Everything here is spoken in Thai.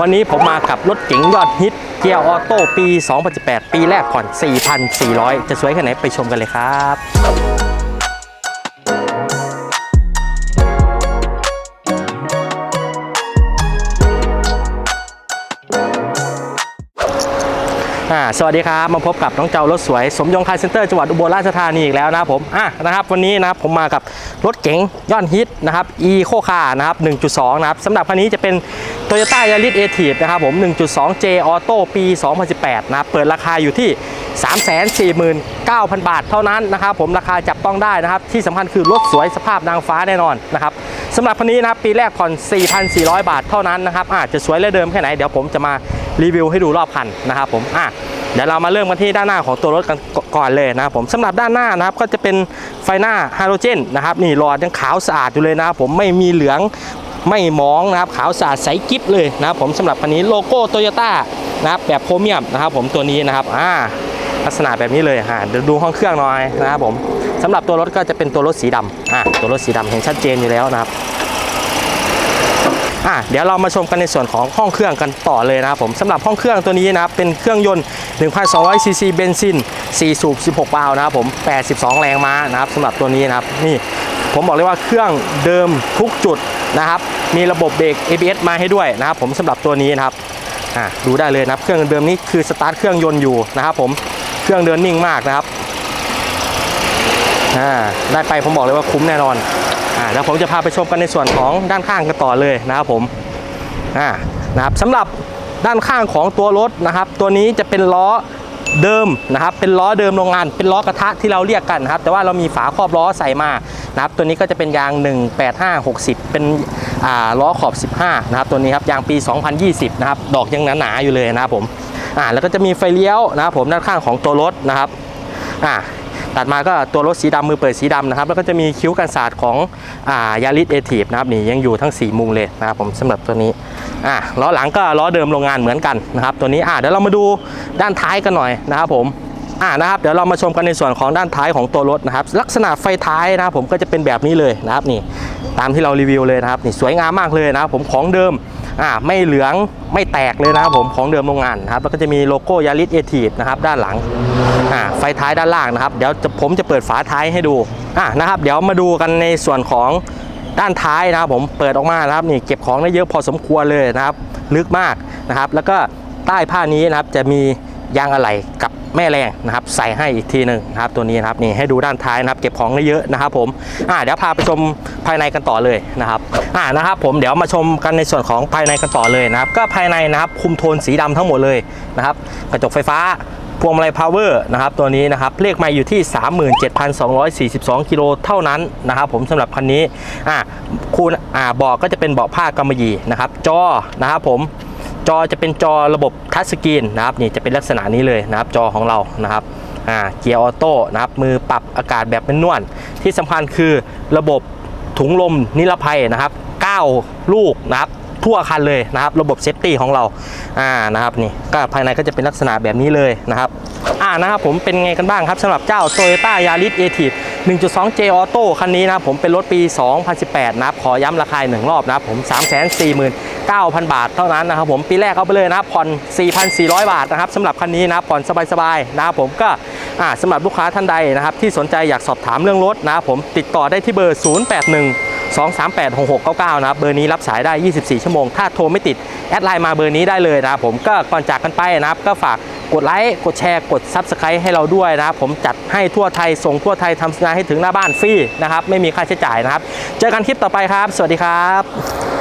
วันนี้ผมมากับรถเก๋งยอดฮิตเกียร์ออโต้ปี 2018 ปีแรกผ่อน 4,400 จะสวยแค่ไหนไปชมกันเลยครับ สวัสดีครับมาพบกับน้องเจ้ารถสวยสมยงคาร์เซ็นเตอร์จังหวัดอุบลราชธานีอีกแล้วนะครับผมอะนะครับวันนี้นะครับผมมากับรถเก๋งยอดฮิตนะครับ e โคคานะครับ 1.2 นะครับสำหรับคันนี้จะเป็น Toyota Yaris a t i v นะครับผม 1.2 J Auto ปี 2018 นะครับเปิดราคาอยู่ที่ 349,000 บาทเท่านั้นนะครับผมราคาจับต้องได้นะครับ ที่สำคัญคือรถสวยสภาพนางฟ้าแน่นอนนะครับสำหรับคันนี้นะครับปีแรกผ่อน 4,400 บาทเท่านั้นนะครับอาจจะสวยและเดิมแค่ไหนเดี๋ยวผมจะมา รีวิวให้ดูรอบคันนะครับผมอะเดี๋ยวเรามาเริ่มกันที่ด้านหน้าของตัวรถกันก่อนเลยนะครับผมสำหรับด้านหน้านะครับก็จะเป็นไฟหน้าฮาโลเจนนะครับนี่หลอดยังขาวสะอาดอยู่เลยนะครับผมไม่มีเหลืองไม่มองนะครับขาวสะอาดใสกิ๊บเลยนะครับผมสำหรับคันนี้โลโก้โตโยต้านะครับแบบโพรเมียมนะครับผมตัวนี้นะครับอ่าลักษณะแบบนี้เลยฮะเดี๋ยวดูห้องเครื่องหน่อยนะครับผมสำหรับตัวรถก็จะเป็นตัวรถสีดำอ่าตัวรถสีดำเห็นชัดเจนอยู่แล้วนะครับ อะเดี๋ยวเรามาชมกันในส่วนของห้องเครื่องกันต่อเลยนะครับผมสำหรับห้องเครื่องตัวนี้นะครับเป็นเครื่องยนต์1,200ซีซีเบนซิน4สูบ16วาล์วนะครับผม82 แรงม้านะครับสำหรับตัวนี้นะครับนี่ผมบอกเลยว่าเครื่องเดิมทุกจุดนะครับ มีระบบเบรก ABS มาให้ด้วยนะครับ ผมสำหรับตัวนี้นะครับอะดูได้เลยนะครับ เครื่องเดิมนี้คือสตาร์ทเครื่องยนต์อยู่นะครับ ผมเครื่องเดินนิ่งมากนะครับอ่าได้ไปผมบอกเลยว่าคุ้มแน่นอน แล้วผมจะพาไปชมกันในส่วนของด้านข้างกันต่อเลยนะครับผมอ่านะครับสำหรับด้านข้างของตัวรถนะครับ ตัวนี้จะเป็นล้อเดิมนะครับเป็นล้อเดิมโรงงานเป็นล้อกระทะที่เราเรียกกันนะครับแต่ว่าเรามีฝาครอบล้อใส่มานะครับตัวนี้ก็จะเป็นยาง 185 60 เป็นอ่าล้อขอบ 15นะครับตัวนี้ครับยางปี 2020นะครับดอกยังหนาๆอยู่เลยนะครับผมอ่าแล้วก็จะมีไฟเลี้ยวนะครับผมด้านข้างของตัวรถนะครับอ่า ตัดมาก็ตัวรถสีดำมือเปิดสีดำนะครับ แล้วก็จะมีคิ้วกันศาสตร์ของยาริสเอทีฟนะครับนี่ยังอยู่ทั้ง 4 มุมเลยนะครับผมสำหรับตัวนี้อ่าล้อหลังก็ล้อเดิมโรงงานเหมือนกันนะครับตัวนี้อ่าเดี๋ยวเรามาดูด้านท้ายกันหน่อยนะครับผมอ่านะครับเดี๋ยวเรามาชมกันในส่วนของด้านท้ายของตัวรถนะครับ ลักษณะไฟท้ายนะครับผมก็จะเป็นแบบนี้เลยนะครับนี่ตามที่เรารีวิวเลยนะครับนี่สวยงามมากเลยนะครับผมของเดิม อ่าไม่เหลืองไม่แตกเลยนะครับผมของเดิมโรงงานนะครับแล้วก็จะมีโลโก้ยาริสเอทีฟนะครับด้านหลังอ่าไฟท้ายด้านล่างนะครับเดี๋ยวจะผมจะเปิดฝาท้ายให้ดูอ่านะครับ เดี๋ยวมาดูกันในส่วนของด้านท้ายนะครับผมเปิดออกมานะครับนี่เก็บของได้เยอะพอสมควรเลยนะครับ ลึกมากนะครับ แล้วก็ใต้ผ้านี้นะครับจะมียางอะไหล่กับ แม่แรงนะครับใส่ให้อีกทีหนึ่งนะครับตัวนี้นะครับนี่ให้ดูด้านท้ายนะครับเก็บของได้เยอะนะครับผมอ่าเดี๋ยวพาไปชมภายในกันต่อเลยนะครับอ่านะครับผมเดี๋ยวมาชมกันในส่วนของภายในกันต่อเลยนะครับก็ภายในนะครับคุมโทนสีดำทั้งหมดเลยนะครับกระจกไฟฟ้าพวงมาลัยพาวเวอร์นะครับตัวนี้นะครับเลขไม่อยู่ที่ 37,242 กิโลเท่านั้นนะครับผมสำหรับคันนี้อ่าคูณอ่าเบาะก็จะเป็นเบาะผ้ากำมะหยี่นะครับจอนะครับผม จอจะเป็นจอระบบทัชสกรีนนะครับนี่จะเป็นลักษณะนี้เลยนะครับจอของเรานะครับอ่าเกียร์ออโต้นะครับมือปรับอากาศแบบเป็นนวลที่สำคัญคือระบบถุงลมนิรภัยนะครับ9ลูกนะครับทั่วคันเลยนะครับ ระบบเซฟตี้ของเราอ่านะครับนี่ก็ภายในก็จะเป็นลักษณะแบบนี้เลยนะครับ อ่านะครับผมเป็นไงกันบ้างครับสำหรับเจ้า Toyota Yaris a t i v 1.2 J Auto คันนี้นะครับผมเป็นรถปี 2018 นะครับ ขอย้ำราคาหนึ่งรอบนะครับผม 349,000 บาทเท่านั้นนะครับผมปีแรกเอาไปเลยนะครับผ่อน 4,400 บาทนะครับสำหรับคันนี้นะผ่อนสบายๆนะครับผมก็อ่าสำหรับลูกค้าท่านใดนะครับที่สนใจอยากสอบถามเรื่องรถนะครับผมติดต่อได้ที่เบอร์ 081 2386699 นะครับเบอร์นี้รับสายได้ 24 ชั่วโมง ถ้าโทรไม่ติด แอดไลน์มาเบอร์นี้ได้เลยนะครับผมก็ก่อนจากกันไปนะครับ ก็ฝาก กดไลค์กดแชร์กด Subscribe ให้เราด้วยนะครับ ผมจัดให้ทั่วไทยส่งทั่วไทยทำงานให้ถึงหน้าบ้านฟรีนะครับไม่มีค่าใช้จ่ายนะครับ เจอกันคลิปต่อไปครับ สวัสดีครับ